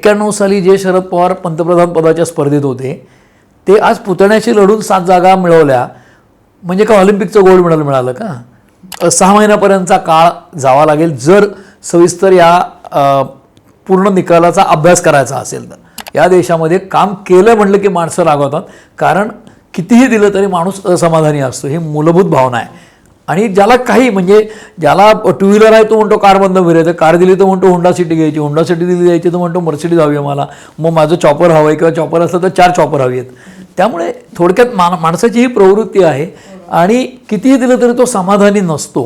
एक्क्याण्णव साली जे शरद पवार पंतप्रधान पदाच्या स्पर्धेत होते ते आज पुतण्याशी लढून सात जागा मिळवल्या. म्हणजे का ऑलिम्पिकचं गोल्ड मेडल मिळालं का? सहा महिन्यापर्यंतचा काळ जावा लागेल जर सविस्तर या पूर्ण निकालाचा अभ्यास करायचा असेल तर. या देशामध्ये काम केलं म्हटलं की माणसं रागवतात कारण कितीही दिलं तरी माणूस असमाधानी असतो ही मूलभूत भावना आहे. आणि ज्याला काही म्हणजे ज्याला टू व्हीलर आहे तो म्हणतो कार बंद फिरायचं कार दिली तर म्हणतो होंडा सिटी घ्यायची होंडा सिटी दिली जायची तर म्हणतो मर्सिडीज हवी आहे मला. मग माझं चॉपर हवं आहे किंवा चॉपर असलं तर चार चॉपर हवी आहेत. त्यामुळे थोडक्यात मान माणसाची ही प्रवृत्ती आहे आणि कितीही दिलं तरी तो समाधानी नसतो.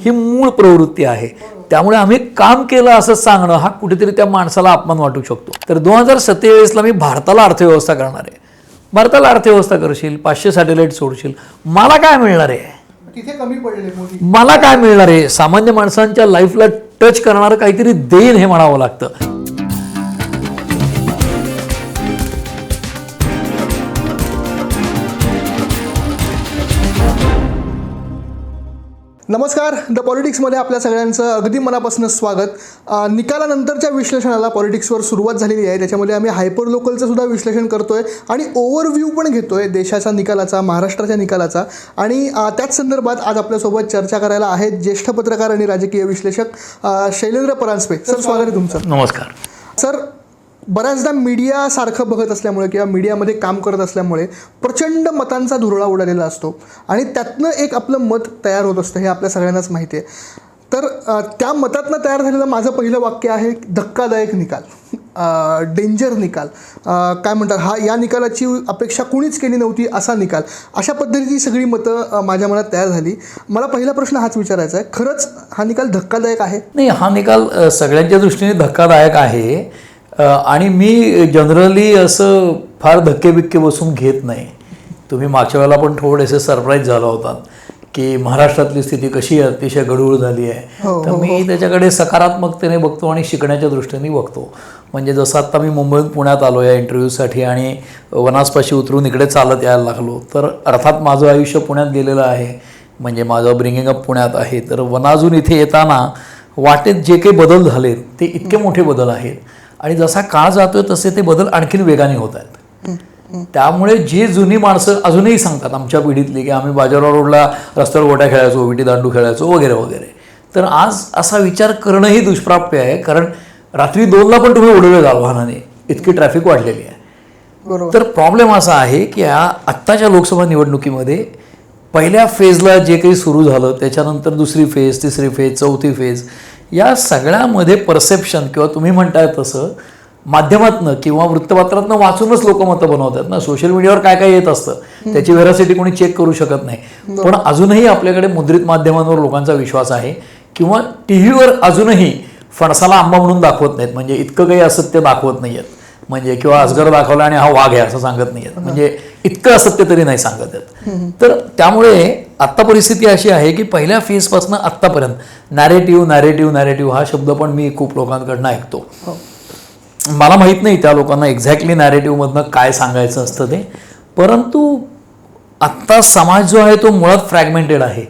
ही मूळ प्रवृत्ती आहे. त्यामुळे आम्ही काम केलं असं सांगणं हा कुठेतरी त्या माणसाला अपमान वाटू शकतो. तर दोन हजार सत्तेचाळीसला मी भारताला अर्थव्यवस्था करणार आहे. भारताला अर्थव्यवस्था करशील पाचशे सॅटेलाईट सोडशील. मला काय मिळणार आहे? तिथे कमी पडले मोदी मला काय मिळणार आहे? सामान्य माणसांच्या लाईफला टच करणारं काहीतरी देईन हे म्हणावं लागतं. नमस्कार. द पॉलिटिक्समध्ये आपल्या सगळ्यांचं अगदी मनापासून स्वागत. निकालानंतरच्या विश्लेषणाला पॉलिटिक्सवर सुरुवात झालेली आहे. त्याच्यामध्ये आम्ही हायपर लोकलचं सुद्धा विश्लेषण करतोय आणि ओव्हरव्ह्यू पण घेतोय देशाच्या निकालाचा महाराष्ट्राच्या निकालाचा. आणि त्याच संदर्भात आज आपल्यासोबत चर्चा करायला आहेत ज्येष्ठ पत्रकार आणि राजकीय विश्लेषक शैलेंद्र परांजपे. सर स्वागत आहे तुमचं. नमस्कार. सर बऱ्याचदा मीडियासारखं बघत असल्यामुळे किंवा मीडियामध्ये काम करत असल्यामुळे प्रचंड मतांचा धुरळा उडालेला असतो. आणि त्यातनं एक आपलं मत तयार होत असतं हे आपल्या सगळ्यांनाच माहिती आहे. तर त्या मतातनं तयार झालेलं माझं पहिलं वाक्य आहे धक्कादायक निकाल. डेंजर निकाल. काय म्हणतात हा या निकालाची अपेक्षा कुणीच केली नव्हती असा निकाल. अशा पद्धतीची सगळी मतं माझ्या मनात तयार झाली. मला पहिला प्रश्न हाच विचारायचा आहे खरंच हा निकाल धक्कादायक आहे? नाही हा निकाल सगळ्यांच्या दृष्टीने धक्कादायक आहे आणि मी जनरली असं फार धक्केबिक्के बसून घेत नाही. तुम्ही मागच्या वेळेला पण थोडेसे सरप्राईज झाला होतात की महाराष्ट्रातली स्थिती कशी अतिशय गडूळ झाली आहे. तर मी त्याच्याकडे सकारात्मकतेने बघतो आणि शिकण्याच्या दृष्टीने बघतो. म्हणजे जसं आत्ता मी मुंबईहून पुण्यात आलो या इंटरव्ह्यूसाठी आणि वनासपाशी उतरून इकडे चालत यायला लागलो तर अर्थात माझं आयुष्य पुण्यात गेलेलं आहे. म्हणजे माझं ब्रिंगिंग अप पुण्यात आहे. तर वनाजून इथे येताना वाटेत जे काही बदल झालेत ते इतके मोठे बदल आहेत. आणि जसा काळ जातोय तसे ते बदल आणखीन वेगाने होत आहेत. त्यामुळे जी जुनी माणसं अजूनही सांगतात आमच्या पिढीतली की आम्ही बाजारवा रोडला रस्त्यावर गोट्या खेळायचो विटी दांडू खेळायचो वगैरे वगैरे. तर आज असा विचार करणंही दुष्प्राप्य आहे कारण रात्री दोनला पण तुम्ही उडवले जाल वाहनाने. इतकी ट्रॅफिक वाढलेली आहे. बरोबर. तर प्रॉब्लेम असा आहे की या आत्ताच्या लोकसभा निवडणुकीमध्ये पहिल्या फेजला जे काही सुरू झालं त्याच्यानंतर दुसरी फेज तिसरी फेज चौथी फेज या सगळ्यामध्ये परसेप्शन किंवा तुम्ही म्हणताय तसं माध्यमातनं किंवा वृत्तपत्रातनं वाचूनच लोक मतं बनवतात ना. सोशल मीडियावर काय काय येत असतं त्याची व्हेरासिटी कोणी चेक करू शकत नाही. पण अजूनही आपल्याकडे मुद्रित माध्यमांवर लोकांचा विश्वास आहे किंवा टी व्हीवर अजूनही फणसाला आंबा म्हणून दाखवत नाहीत. म्हणजे इतकं काही असत्य दाखवत नाहीयेत. म्हणजे किंवा अजगर दाखवला आणि हा वाघ आहे असं सांगत नाहीयेत. म्हणजे इतकं असत्य तरी नाही सांगत आहेत. तर त्यामुळे आत्ता परिस्थिती अशी आहे की पहिल्या फेजपासून आत्तापर्यंत नॅरेटिव्ह नॅरेटिव्ह नॅरेटिव्ह हा शब्द पण मी खूप लोकांकडनं ऐकतो. मला माहीत नाही त्या लोकांना एक्झॅक्टली नॅरेटिव्हमधनं काय सांगायचं असतं ते. परंतु आत्ता समाज जो आहे तो मुळात फ्रॅगमेंटेड आहे.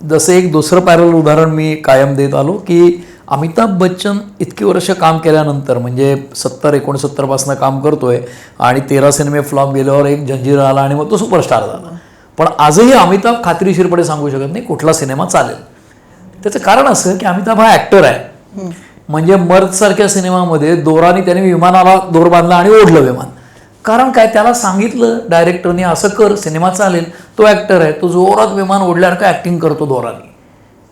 जसं एक दुसरं पॅरल उदाहरण मी कायम देत आलो की अमिताभ बच्चन इतकी वर्ष काम केल्यानंतर म्हणजे सत्तर एकोणसत्तरपासून काम करतोय आणि तेरा सिनेमे फ्लॉप गेल्यावर एक जंजीर आला आणि मग तो सुपरस्टार झाला. पण आजही अमिताभ खात्रीशीरपणे सांगू शकत नाही कुठला सिनेमा चालेल. त्याचं कारण असं की अमिताभ हा ॲक्टर आहे. म्हणजे मर्द सारख्या सिनेमामध्ये दोराने त्याने विमानाला दोर बांधला आणि ओढलं विमान. कारण काय? त्याला सांगितलं डायरेक्टरने असं कर सिनेमा चालेल. तो ॲक्टर आहे. तो जोरात विमान ओढल्यासारखं ॲक्टिंग करतो दोराने.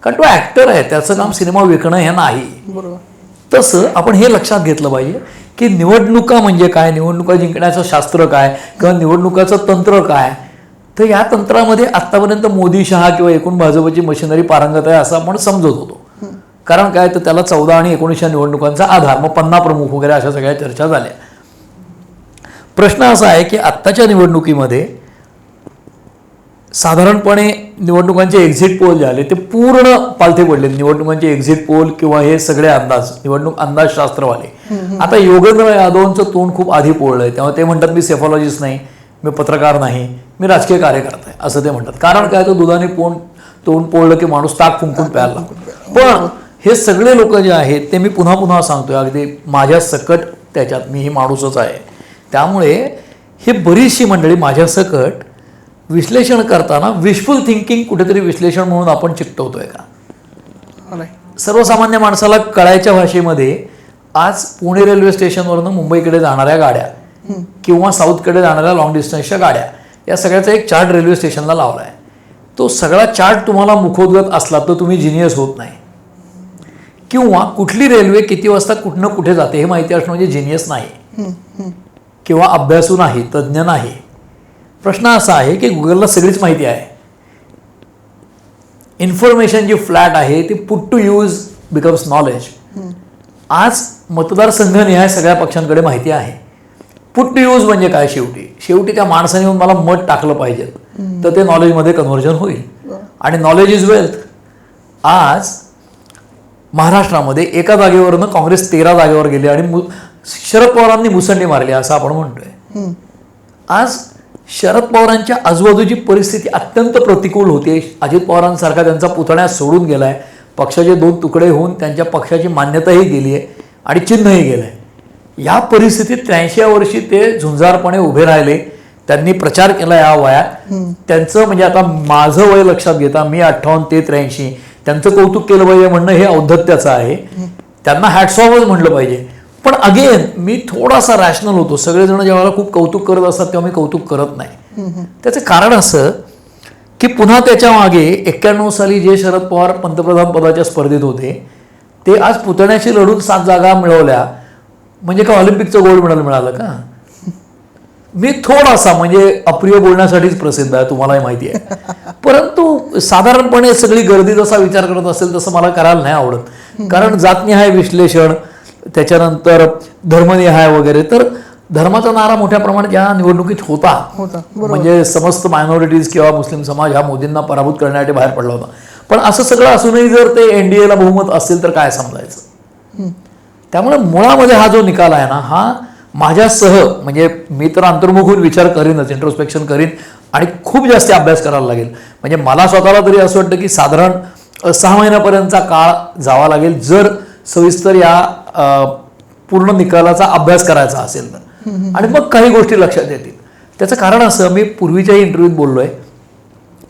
कारण तो ॲक्टर आहे. त्याचं काम सिनेमा विकणं हे नाही. बरोबर. तसं आपण हे लक्षात घेतलं पाहिजे की निवडणुका म्हणजे काय? निवडणुका जिंकण्याचं शास्त्र काय? किंवा निवडणुकाचं तंत्र काय? तर या तंत्रामध्ये आत्तापर्यंत मोदी शहा किंवा एकूण भाजपची मशिनरी पारंगत आहे असं आपण समजत होतो. कारण काय? तर त्याला चौदा आणि एकोणीसच्या निवडणुकांचा आधार मग पन्ना प्रमुख वगैरे अशा सगळ्या चर्चा झाल्या. प्रश्न असा आहे की आत्ताच्या निवडणुकीमध्ये साधारणपणे निवडणुकांचे एक्झिट पोल जे आले ते पूर्ण पालथे पडले. निवडणुकांचे एक्झिट पोल किंवा हे सगळे अंदाज निवडणूक अंदाजशास्त्रवाले. आता योगेंद्र यादवांचं तोंड खूप आधी पोळलंय. तेव्हा ते म्हणतात मी सेफॉलॉजिस्ट नाही. मी पत्रकार नाही मी राजकीय कार्यकर्ता आहे असं ते म्हणतात. कारण काय? तर दुधाने पोण तोंड पोळलं की माणूस ताक फुंकून प्यायला लागतो. पण हे सगळे लोक जे आहेत ते मी पुन्हा पुन्हा सांगतोय. अगदी माझ्या सकट त्याच्यात मी ही माणूसच आहे. त्यामुळे हे बरीचशी मंडळी माझ्या सकट विश्लेषण करताना विशफुल थिंकिंग कुठेतरी विश्लेषण म्हणून आपण चिकटवतोय का? नाही. सर्वसामान्य माणसाला कळायच्या भाषेमध्ये आज पुणे रेल्वे स्टेशनवरनं मुंबईकडे जाणाऱ्या गाड्या किंवा साऊथकडे जाणाऱ्या लाँग डिस्टन्सच्या गाड्या. या सगळ्याचा एक चार्ट रेल्वे स्टेशनला लावला आहे तो सगळा चार्ट तुम्हाला मुखोद्गत असला तर तुम्ही जिनियस होत नाही. किंवा कुठली रेल्वे किती वाजता कुठनं कुठे जाते हे माहिती असणं म्हणजे जिनियस नाही. किंवा अभ्यासू नाही तज्ज्ञ नाही. प्रश्न असा आहे की गुगलला सगळीच माहिती आहे. इन्फॉर्मेशन जी फ्लॅट आहे ती put to use becomes knowledge आज मतदारसंघनिहाय सगळ्या पक्षांकडे माहिती आहे. पुट टू यूज म्हणजे काय शेवटी? शेवटी त्या माणसाने येऊन मला मत टाकलं पाहिजे. तर ते नॉलेजमध्ये कन्व्हर्जन होईल. आणि नॉलेज इज वेल्थ आज महाराष्ट्रामध्ये एका जागेवरनं काँग्रेस तेरा जागेवर गेले आणि शरद पवारांनी मुसंडी मारली असं आपण म्हणतोय. आज शरद पवारांच्या आजूबाजूची परिस्थिती अत्यंत प्रतिकूल होती. अजित पवारांसारखा त्यांचा पुतण्या सोडून गेलाय. पक्षाचे दोन तुकडे होऊन त्यांच्या पक्षाची मान्यताही गेली आहे आणि चिन्हही गेलं आहे या परिस्थितीत त्र्याऐंशीया वर्षी ते झुंजारपणे उभे राहिले. त्यांनी प्रचार केला या वयात त्यांचं म्हणजे आता माझं वय लक्षात घेता मी अठ्ठावन्न ते त्र्याऐंशी. त्यांचं कौतुक केलं पाहिजे म्हणणं हे औद्धत्याचं आहे. त्यांना हॅटसॉफच म्हणलं पाहिजे. पण अगेन मी थोडासा रॅशनल होतो. सगळेजण जेव्हा खूप कौतुक करत असतात तेव्हा मी कौतुक करत नाही. त्याचं कारण असं की पुन्हा त्याच्यामागे एक्क्याण्णव साली जे शरद पवार पंतप्रधान पदाच्या स्पर्धेत होते ते आज पुतण्याशी लढून सात जागा मिळवल्या. म्हणजे का ऑलिम्पिकचं गोल्ड मेडल मिळालं का? मी थोडासा म्हणजे अप्रिय बोलण्यासाठीच प्रसिद्ध आहे तुम्हालाही माहिती आहे. परंतु साधारणपणे सगळी गर्दी जसा विचार करत असेल तसं मला करायला नाही आवडत. कारण जातनिहाय विश्लेषण त्याच्यानंतर धर्मनिहाय वगैरे तर धर्माचा नारा मोठ्या प्रमाणात या निवडणुकीत होता. होता म्हणजे समस्त मायनॉरिटीज किंवा मुस्लिम समाज हा मोदींना पराभूत करण्यासाठी बाहेर पडला होता. पण असं सगळं असूनही जर ते एनडीएला बहुमत असेल तर काय समजायचं त्यामुळे मुळामध्ये हा जो निकाल आहे ना हा माझ्यासह म्हणजे मी तर अंतर्मुख होऊन विचार करीनच इंट्रोस्पेक्शन करीन आणि खूप जास्त अभ्यास करायला लागेल. म्हणजे मला स्वतःला तरी असं वाटतं की साधारण सहा महिन्यापर्यंतचा काळ जावा लागेल जर सविस्तर या पूर्ण निकालाचा अभ्यास करायचा असेल तर. आणि मग काही गोष्टी लक्षात येतील. त्याचं कारण असं मी पूर्वीच्याही इंटरव्ह्यूत बोललोय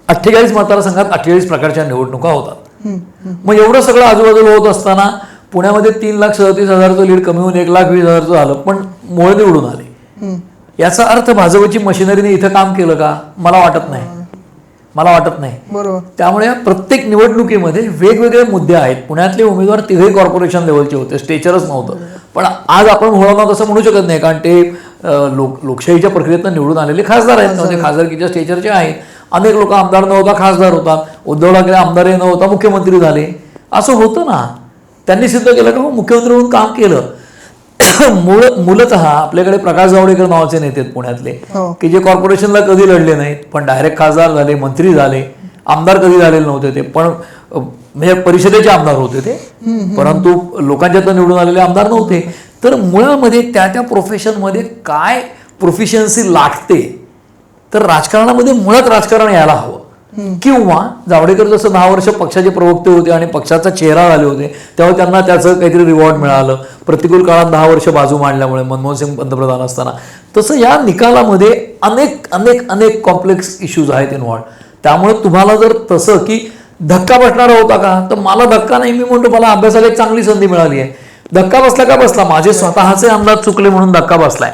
अठ्ठेचाळीस मतदारसंघात अठ्ठेचाळीस प्रकारच्या निवडणुका होतात. मग एवढं सगळं आजूबाजूला होत असताना पुण्यामध्ये तीन लाख सदतीस हजारचं लीड कमी होऊन एक लाख वीस हजारचं झालं पण मूळ निवडून आले. याचा अर्थ भाजपची मशिनरीने इथं काम केलं का? मला वाटत नाही. मला वाटत नाही. बरोबर. त्यामुळे प्रत्येक निवडणुकीमध्ये वेगवेगळे मुद्दे आहेत. पुण्यातले उमेदवार तिघही कॉर्पोरेशन लेवलचे होते स्टेचरच नव्हतं. पण आज आपण मुळांना तसं म्हणू शकत नाही कारण ते लोक लोकशाहीच्या प्रक्रियेतनं निवडून आलेले खासदार आहेत. म्हणजे खासदारकीच्या स्टेचरचे आहेत. अनेक लोक आमदार न होता खासदार होतात उद्धव ठाकरे आमदारही न होता मुख्यमंत्री झाले. असं होतं ना. त्यांनी सिद्ध केलं का हो, मुख्यमंत्री म्हणून काम केलं. मूळ मूलतः आपल्याकडे प्रकाश जावडेकर नावाचे नेते आहेत पुण्यातले हो. की जे कॉर्पोरेशनला कधी लढले नाहीत पण डायरेक्ट खासदार झाले मंत्री झाले आमदार कधी झालेले नव्हते ते पण म्हणजे परिषदेचे आमदार होते ते. परंतु लोकांच्यात निवडून आलेले आमदार नव्हते. तर मुळामध्ये त्या त्या प्रोफेशनमध्ये काय प्रोफिशियन्सी लागते तर राजकारणामध्ये मुळात राजकारण यायला हवं. किंवा जावडेकर जसं दहा वर्ष पक्षाचे प्रवक्ते होते आणि पक्षाचा चेहरा झाले होते तेव्हा त्यांना त्याचं काहीतरी रिवॉर्ड मिळालं. प्रतिकूल काळात दहा वर्ष बाजू मांडल्यामुळे मनमोहन सिंग पंतप्रधान असताना. तसं या निकालामध्ये अनेक अनेक अनेक कॉम्प्लेक्स इश्यूज आहेत इन्व्हॉल्ड त्यामुळे तुम्हाला जर तसं की धक्का बसणारा होता का तर मला धक्का नाही. मी म्हणतो मला अभ्यासाला एक चांगली संधी मिळाली आहे. धक्का बसला का बसला? माझे स्वतःचे अंदाज चुकले म्हणून धक्का बसलाय.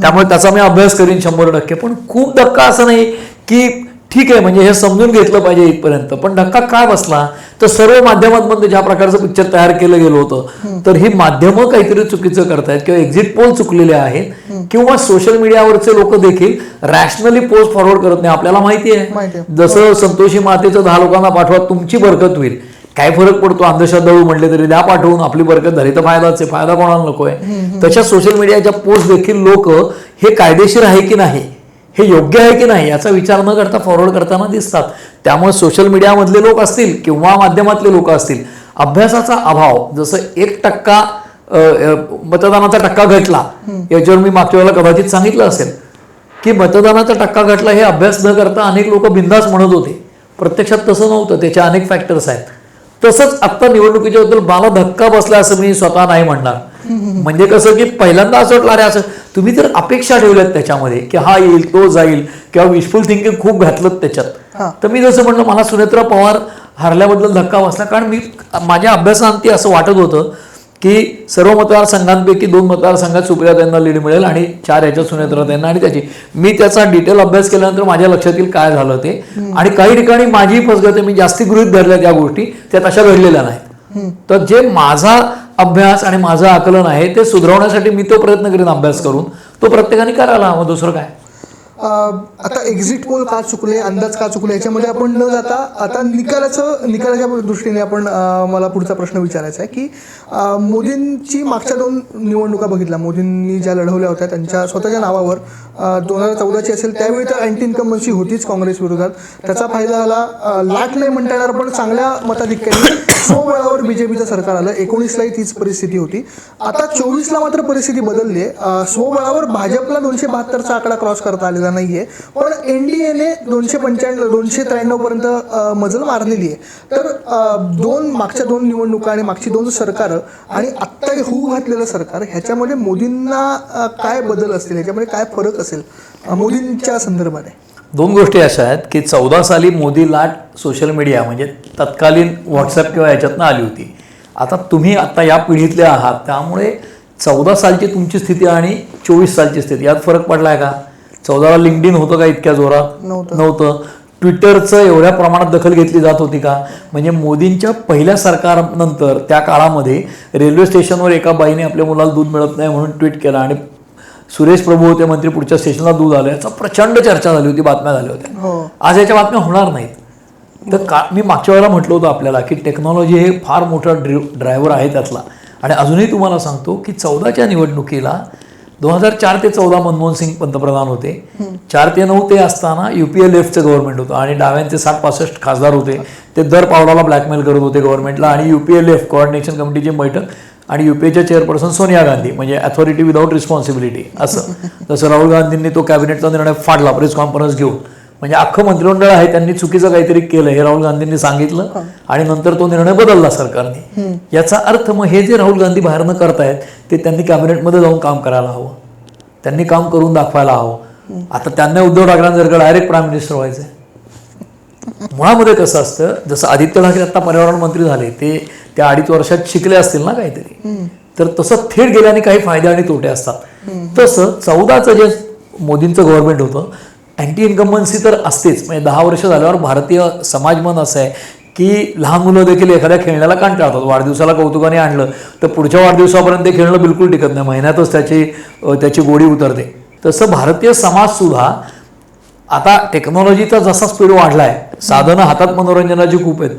त्यामुळे त्याचा मी अभ्यास करीन शंभर टक्के. पण खूप धक्का असं नाही की ठीक आहे म्हणजे हे समजून घेतलं पाहिजे इथपर्यंत. पण धक्का काय बसला? तर सर्व माध्यमांमध्ये ज्या प्रकारचं पिक्चर तयार केलं गेलं होतं तर ही माध्यमं काहीतरी चुकीचं करतायत किंवा एक्झिट पोल चुकलेले आहेत किंवा सोशल मीडियावरचे लोक देखील रॅशनली पोस्ट फॉरवर्ड करत नाही. आपल्याला माहिती आहे. जसं संतोषी मातेचं दहा लोकांना पाठवा तुमची बरकत होईल. काय फरक पडतो? अंधश्रद्धाळू म्हटले तरी द्या पाठवून. आपली बरकत झाली तर फायदाच आहे फायदा कोणाला नकोय. तशा सोशल मीडियाच्या पोस्ट देखील लोक हे कायदेशीर आहे की नाही? हे योग्य आहे की नाही याचा विचार न करता फॉरवर्ड करताना दिसतात. त्यामुळे सोशल मीडियामधले लोक असतील किंवा माध्यमातले लोक असतील अभ्यासाचा अभाव जसं एक टक्का मतदानाचा टक्का घटला याच्यावर मी मागच्या वेळेला कदाचित सांगितलं असेल की मतदानाचा टक्का घटला हे अभ्यास न करता अनेक लोक बिंदास म्हणत होते. प्रत्यक्षात तसं नव्हतं त्याचे अनेक फॅक्टर्स आहेत. तसंच आत्ता निवडणुकीच्या बद्दल मला धक्का बसला असं मी स्वतः नाही म्हणणार. म्हणजे कसं की पहिल्यांदा असं वाटलं अरे असं तुम्ही जर अपेक्षा ठेवल्यात त्याच्यामध्ये की हा येईल तो जाईल किंवा विशफुल थिंकिंग खूप घातलं. त्याच्यात. तर मी जसं म्हणलं मला सुनेत्रा पवार हरल्याबद्दल धक्का बसला. कारण मी माझ्या अभ्यासांती असं वाटत होतं की सर्व मतदारसंघांपैकी दोन मतदारसंघात सुप्रियाताईंना लीड मिळेल आणि चार याच्यात सुनेत्राताईंना आणि त्याची. मी त्याचा डिटेल अभ्यास केल्यानंतर माझ्या लक्षात येईल काय झालं ते. आणि काही ठिकाणी माझी फसगत मी जास्ती गृहित धरल्या त्या गोष्टी त्या तशा घडलेल्या नाहीत. तर जे माझा अभ्यास आणि माझं आकलन आहे ते सुधारवण्यासाठी मी तो प्रयत्न करीन अभ्यास करून. तो प्रत्येकाने करायला हवा दुसरं काय? आता एक्झिट पोल का चुकले अंदाज का चुकले याच्यामध्ये आपण न जाता आता निकालाचं निकालाच्या दृष्टीने आपण मला पुढचा प्रश्न विचारायचा आहे की मोदींची मागच्या दोन निवडणुका बघितल्या. मोदींनी ज्या लढवल्या होत्या त्यांच्या स्वतःच्या नावावर दोन हजार चौदाची असेल त्यावेळी तर अँटी इन्कमन्सी होतीच काँग्रेस विरोधात. त्याचा फायदा झाला लाट नाही म्हणता येणार पण चांगल्या मताधिक्याने सो वेळावर बीजेपीचं सरकार आलं. एकोणीसलाही तीच परिस्थिती होती. आता चोवीसला मात्र परिस्थिती बदलली आहे. सो वेळावर भाजपला दोनशे बहात्तरचा आकडा क्रॉस करता आलेला नाहीये. पण एनडीएने दोनशे पंच्याण्णव दोनशे त्र्याण्णव पर्यंत मजल मारलेली आहे. तर दोन मागच्या दोन निवडणुका आणि मागची दोन सरकारं आणि आत्ता होऊ घातलेलं सरकार ह्याच्यामध्ये मोदींना काय बदल असतील? ह्याच्यामध्ये काय फरक असेल? मोदींच्या संदर्भाने. दोन गोष्टी अशा आहेत की चौदा साली मोदी लाट सोशल मीडिया म्हणजे तत्कालीन व्हॉट्सअप किंवा याच्यातनं आली होती. आता तुम्ही आता या पिढीतले आहात त्यामुळे चौदा सालची तुमची स्थिती आणि चोवीस सालची स्थिती यात फरक पडलाय का? चौदाला लिंकडिन होतं का इतक्या जोरात? नव्हतं. नव्हतं. ट्विटरचं एवढ्या प्रमाणात दखल घेतली जात होती का? म्हणजे मोदींच्या पहिल्या सरकारनंतर त्या काळामध्ये रेल्वे स्टेशनवर एका बाईने आपल्या मुलाला दूध मिळत नाही म्हणून ट्विट केला आणि सुरेश प्रभू होते मंत्री पुढच्या स्टेशनला दूध आलं याचा प्रचंड चर्चा झाली होती बातम्या झाल्या होत्या. हो. आज याच्या बातम्या होणार नाहीत. तर का मी मागच्या वेळेला म्हटलं होतं आपल्याला की टेक्नॉलॉजी हे फार मोठा ड्रि ड्रायव्हर आहे त्यातला. आणि अजूनही तुम्हाला सांगतो की चौदाच्या निवडणुकीला दोन हजार चार ते चौदा मनमोहन सिंग पंतप्रधान होते. चार ते नऊ ते असताना युपीए लेफ्टचं गव्हर्नमेंट होतं आणि डाव्यांचे साठ पासष्ट खासदार होते. ते दर पावलाला ब्लॅकमेल करत होते गव्हर्नमेंटला आणि युपीए लेफ्ट कोऑर्डिनेशन कमिटीची बैठक आणि युपीएच्या चेअरपर्सन सोनिया गांधी म्हणजे अथॉरिटी विदाऊट रिस्पॉन्सिबिलिटी असं. जसं राहुल गांधींनी तो कॅबिनेटचा निर्णय फाडला प्रेस कॉन्फरन्स घेऊन. म्हणजे अख्खं मंत्रिमंडळ आहे त्यांनी चुकीचं काहीतरी केलं हे राहुल गांधींनी सांगितलं आणि नंतर तो निर्णय बदलला सरकारने. याचा अर्थ मग हे जे राहुल गांधी बाहेरनं करतायत ते त्यांनी कॅबिनेटमध्ये जाऊन काम करायला हवं. त्यांनी काम करून दाखवायला हवं. आता त्यांना उद्धव ठाकरेंना जर का डायरेक्ट प्राईम मिनिस्टर व्हायचं मुळामध्ये कसं असतं जसं आदित्य ठाकरे आता पर्यावरण मंत्री झाले ते त्या अडीच वर्षात शिकले असतील ना काहीतरी. तर तसं थेट गेल्याने काही फायदे आणि तोटे असतात. तसं चौदाचं जे मोदींचं गव्हर्नमेंट होतं अँटी इन्कम्बन्सी तर असतेच. म्हणजे दहा वर्ष झाल्यावर भारतीय समाजमन असं आहे की लहान मुलं देखील एखाद्या खेळण्याला कंटाळतात वाढदिवसाला कौतुकाने आणलं तर पुढच्या वाढदिवसापर्यंत ते खेळणं बिलकुल टिकत नाही. महिन्यातच त्याची त्याची गोडी उतरते. तसं भारतीय समाजसुद्धा आता टेक्नॉलॉजीचा जसा स्पीड वाढलाय साधनं हातात मनोरंजनाची खूप आहेत.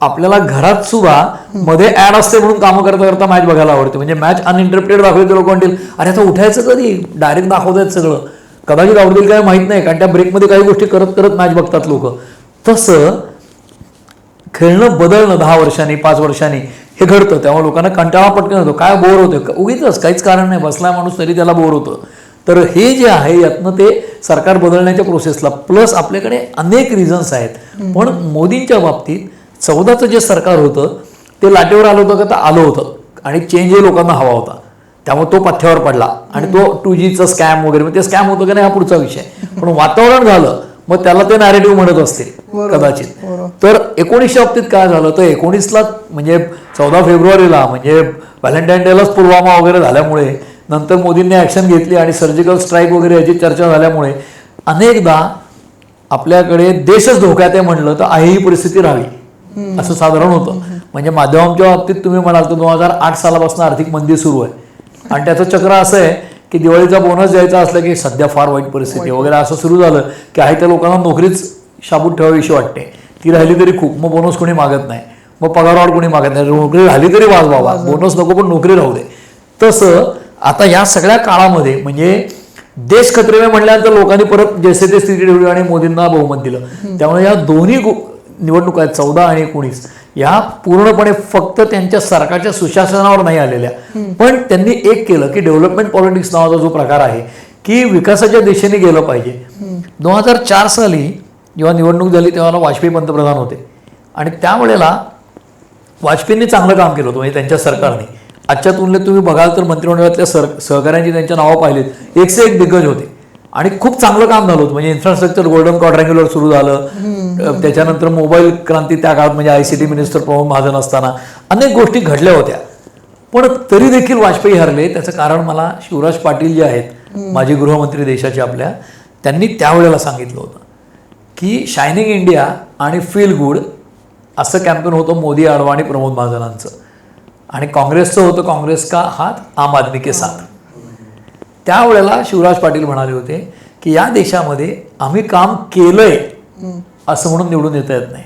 आपल्याला घरात सुद्धा मध्ये ऍड असते म्हणून कामं करता करता मॅच बघायला आवडते. म्हणजे मॅच अनइंटरप्टेड दाखवते लोक म्हणतील अरे आता उठायचं कधी? डायरेक्ट दाखवतात सगळं. कदाचित आवडतील काय माहीत नाही कारण त्या ब्रेकमध्ये काही गोष्टी करत करत मॅच बघतात लोक. तसं खेळणं बदलणं दहा वर्षांनी पाच वर्षांनी हे घडतं. त्यामुळे लोकांना कंटाळा पटकन होतो काय बोर होतं उगीच काहीच कारण नाही. बसलाय माणूस तरी त्याला बोर होतं. तर हे जे आहे यातनं ते सरकार बदलण्याच्या प्रोसेसला प्लस आपल्याकडे अनेक रिझन्स आहेत. पण मोदींच्या बाबतीत चौदाचं जे सरकार होतं ते लाटेवर आलं होतं का? तर आलं होतं. आणि चेंज हे लोकांना हवा होता. त्यामुळे तो पथ्यावर पडला. आणि तो टू जीचं स्कॅम वगैरे मग ते स्कॅम होतं का नाही हा पुढचा विषय. पण वातावरण झालं मग त्याला ते नॅरेटिव्ह म्हणत असतील कदाचित. तर एकोणीसच्या बाबतीत काय झालं? तर एकोणीसला म्हणजे चौदा फेब्रुवारीला म्हणजे व्हॅलेंटाईन डेलाच पुलवामा वगैरे झाल्यामुळे नंतर मोदींनी ॲक्शन घेतली आणि सर्जिकल स्ट्राईक वगैरे याची चर्चा झाल्यामुळे अनेकदा आपल्याकडे देशच धोक्यात आहे म्हणलं तर आहे ही परिस्थिती राहावी. असं साधारण होतं. म्हणजे माध्यमांच्या बाबतीत तुम्ही म्हणाल तर दोन हजार आठ सालापासून आर्थिक मंदी सुरू आहे. आणि त्याचं चक्र असं आहे की दिवाळीचा बोनस द्यायचा असला की सध्या फार वाईट परिस्थिती वगैरे असं सुरू झालं की आहे त्या लोकांना नोकरीच शाबूत ठेवावीशी वाटते. ती राहिली तरी खूप मग बोनस कोणी मागत नाही. मग पगारवाढ कोणी मागत नाही. नोकरी राहिली तरी वाज बाबा बोनस नको पण नोकरी राहू दे. तसं आता या सगळ्या काळामध्ये म्हणजे देश खतरे म्हणल्यानंतर लोकांनी परत जैसे ते स्थिती ठेवली आणि मोदींना बहुमत दिलं. त्यामुळे या दोन्ही निवडणूक निवडणुका आहेत चौदा आणि एकोणीस. या पूर्णपणे फक्त त्यांच्या सरकारच्या सुशासनावर नाही आलेल्या. पण त्यांनी एक केलं की डेव्हलपमेंट पॉलिटिक्स नावाचा जो प्रकार आहे की विकासाच्या दिशेने गेलं पाहिजे. दोन हजार चार साली जेव्हा निवडणूक झाली तेव्हा वाजपेयी पंतप्रधान होते. आणि त्यावेळेला वाजपेयींनी चांगलं काम केलं होतं म्हणजे त्यांच्या सरकारने. आजच्या तुलनेत तुम्ही बघाल तर मंत्रिमंडळातल्या सर सहकाऱ्यांची त्यांच्या नावं पाहिलेत. एकसे एक दिग्गज होते. आणि खूप चांगलं काम झालं होतं. म्हणजे इन्फ्रास्ट्रक्चर गोल्डन क्वाड्रँग्युलर सुरू झालं. त्याच्यानंतर मोबाईल क्रांती त्या काळात म्हणजे I C T minister Pramod Mahajan असताना अनेक गोष्टी घडल्या होत्या. पण तरी देखील वाजपेयी हरले. त्याचं कारण मला शिवराज पाटील जे आहेत माजी गृहमंत्री देशाचे आपल्या त्यांनी त्यावेळेला सांगितलं होतं की शायनिंग इंडिया आणि फील गुड असं कॅम्पेन होतं मोदी आडवा आणि प्रमोद महाजनांचं. आणि काँग्रेसचं होतं काँग्रेस का हात? आम आदमी के साथ. त्यावेळेला शिवराज पाटील म्हणाले होते की या देशामध्ये आम्ही काम केलंय असं म्हणून निवडून येता येत नाही.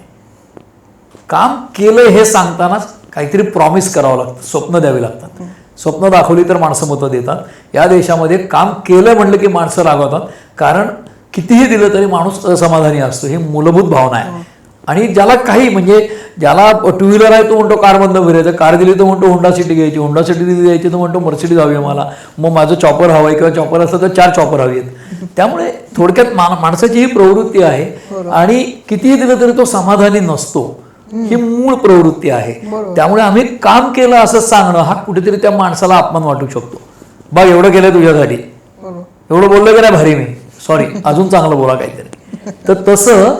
काम केलंय हे सांगतानाच काहीतरी प्रॉमिस करावं लागतं स्वप्न द्यावी लागतात. स्वप्न दाखवली तर माणसं मतं देतात. या देशामध्ये काम केलं म्हणलं की माणसं रागवतात. कारण कितीही दिलं तरी माणूस असमाधानी असतो ही मूलभूत भावना आहे. आणि ज्याला काही म्हणजे ज्याला टू व्हीलर आहे तो म्हणतो कार बंद फिरायचं कार दिली तर म्हणतो होंडा सिटी घ्यायची होंडा सिटी दिली द्यायची तर म्हणतो मर्सिडीज हवी मला. मग माझं चॉपर हवं आहे किंवा चॉपर असलं तर चार चॉपर हवी आहेत. त्यामुळे थोडक्यात मा माणसाची ही प्रवृत्ती आहे आणि कितीही दिलं तरी तो समाधानी नसतो. ही मूळ प्रवृत्ती आहे. त्यामुळे आम्ही काम केलं असं सांगणं हा कुठेतरी त्या माणसाला अपमान वाटू शकतो. बघ एवढं केलं तुझ्यासाठी एवढं बोललं की नाही भारी मी. सॉरी अजून चांगलं बोला काहीतरी. तर तसं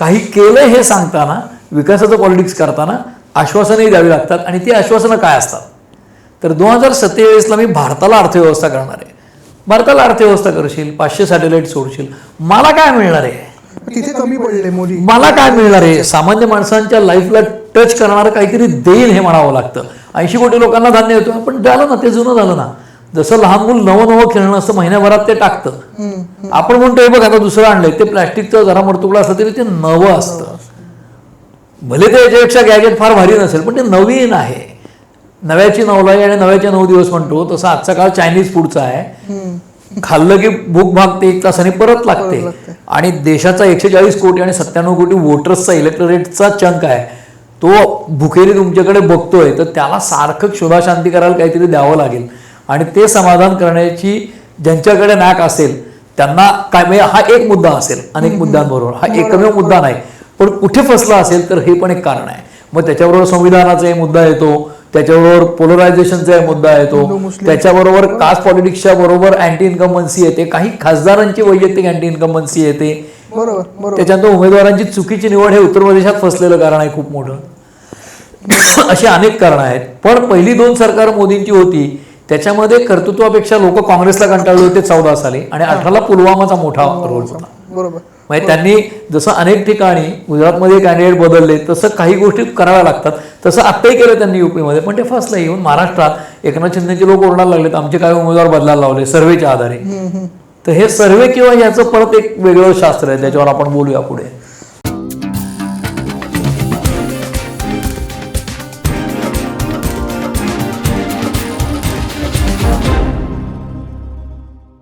काही केलं हे सांगताना विकासाचं पॉलिटिक्स करताना आश्वासनही द्यावी लागतात आणि ती आश्वासनं काय असतात? तर दोन हजार सत्तेचाळीसला मी भारताला अर्थव्यवस्था करणार आहे. भारताला अर्थव्यवस्था करशील पाचशे सॅटेलाईट सोडशील. मला काय मिळणार आहे? तिथे कमी पडले मोदी. मला काय मिळणार आहे? सामान्य माणसांच्या लाईफला टच करणारं काहीतरी देईल हे म्हणावं लागतं. ऐंशी कोटी लोकांना धान्य येतो. पण झालं ना ते जुनं झालं ना. जसं लहान मूल नवं नवं खेळणं असतं महिन्याभरात ते टाकतं. आपण म्हणतो हे बघ आता दुसरं आणलंय. ते प्लॅस्टिकचं जरा मरतुकडं असलं तरी ते नवं असतं. भले ते याच्यापेक्षा गॅजेट फार भारी नसेल पण ते नवीन आहे. नव्याची नवलाई आणि नव्याचे नऊ दिवस म्हणतो तसं आजचा काळ चायनीज फूडचा आहे. खाल्लं की भूक भागते एक तासाने परत लागते. आणि देशाचा एकशे चाळीस कोटी आणि सत्त्याण्णव कोटी वोटर्सचा इलेक्टोरेटचा चंक आहे. तो भुकेरी तुमच्याकडे बघतोय तर त्याला सारखं क्षुधाशांती करायला काहीतरी द्यावं लागेल. आणि ते समाधान करण्याची ज्यांच्याकडे नॅक असेल त्यांना काय म्हणजे हा एक मुद्दा असेल अनेक मुद्द्यांबरोबर. हा एकमेव मुद्दा नाही. पण कुठे फसला असेल तर हे पण एक कारण आहे. मग त्याच्याबरोबर संविधानाचा मुद्दा येतो त्याच्याबरोबर पोलरायझेशनचा एक मुद्दा येतो त्याच्याबरोबर कास्ट पॉलिटिक्सच्या बरोबर अँटी इन्कम्बन्सी येते काही खासदारांची वैयक्तिक अँटी इन्कम्बन्सी येते. बरोबर बरोबर. त्याच्यानंतर उमेदवारांची चुकीची निवड हे उत्तर प्रदेशात फसलेलं कारण आहे खूप मोठं. अशी अनेक कारणं आहेत. पण पहिली दोन सरकार मोदींची होती त्याच्यामध्ये कर्तृत्वापेक्षा लोक काँग्रेसला कंटाळले होते चौदा साली. आणि अठराला पुलवामाचा मोठा रोल होता. बरोबर. म्हणजे त्यांनी जसं अनेक ठिकाणी गुजरातमध्ये कॅन्डिडेट बदलले तसं काही गोष्टी कराव्या लागतात. तसं आत्ताही केलं त्यांनी युपीमध्ये पण ते फसलं. येऊन महाराष्ट्रात एकनाथ शिंदेचे लोक ओरडायला लागलेत आमचे काही उमेदवार बदलायला लावले सर्वेच्या आधारे. तर हे सर्वे किंवा याचं परत एक वेगळं शास्त्र आहे त्याच्यावर आपण बोलूया पुढे.